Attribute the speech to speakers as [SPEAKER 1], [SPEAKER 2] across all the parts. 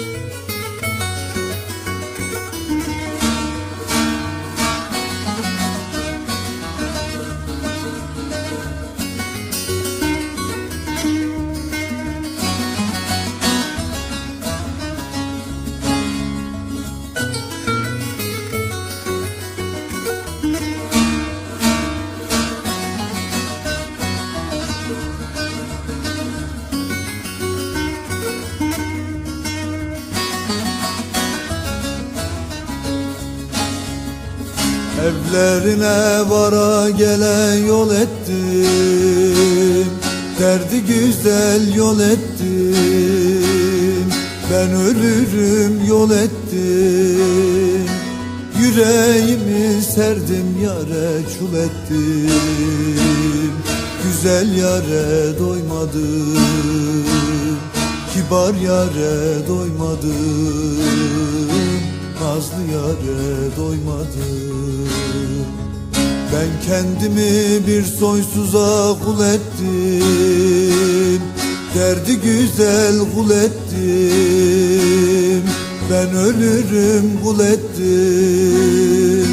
[SPEAKER 1] Música Evlerine vara gele yol ettim. Derdi güzel yol ettim. Ben ölürüm yol ettim. Yüreğimi serdim yare çul ettim. Güzel yare doymadım. Kibar yare doymadım Nazlı yare doymadım Ben kendimi bir soysuza kul ettim. Derdi güzel kul ettim. Ben ölürüm kul ettim.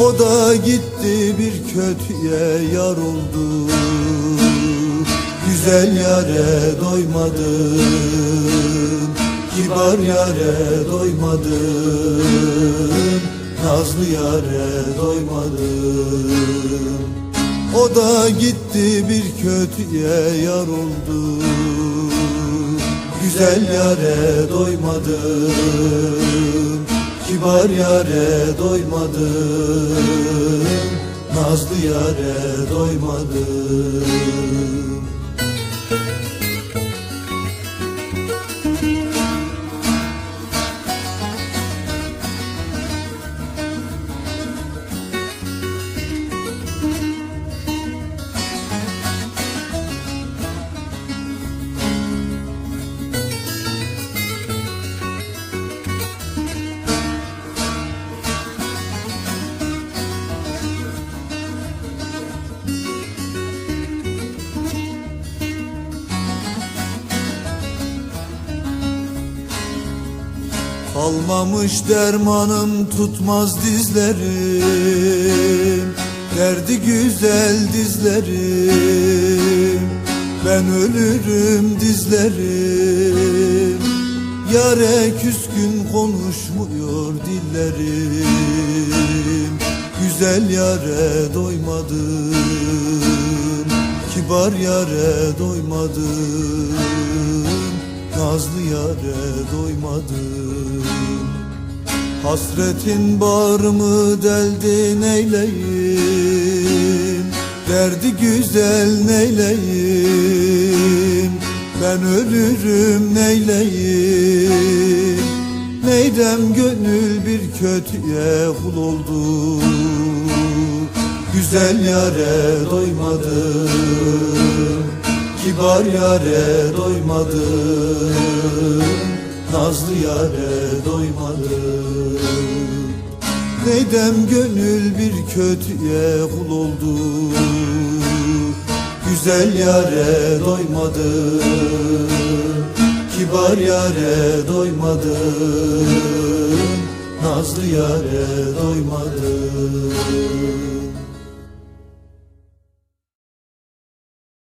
[SPEAKER 1] O da gitti bir kötüye yar oldu. Güzel yare doymadım Kibar yare doymadım Nazlı yare doymadım. O da gitti bir kötüye yar oldu. Güzel yare doymadım Kibar yare doymadım Nazlı yare doymadım Kalmamış dermanım tutmaz dizlerim. Derdi güzel dizlerim. Ben ölürüm dizlerim. Yare küskün konuşmuyor dillerim. Güzel yare doymadım Kibar yare doymadım Nazlı yare doymadım. Hasretin bağrımı deldi neyleyim? Derdi güzel neyleyim? Ben ölürüm neyleyim? Neydem gönül bir kötüye kul oldu. Güzel yare doymadım Kibar yare doymadım Nazlı yare doymadım. Neydem gönül bir kötüye kul oldu Güzel yare doymadım. Kibar yare doymadım Nazlı yare doymadım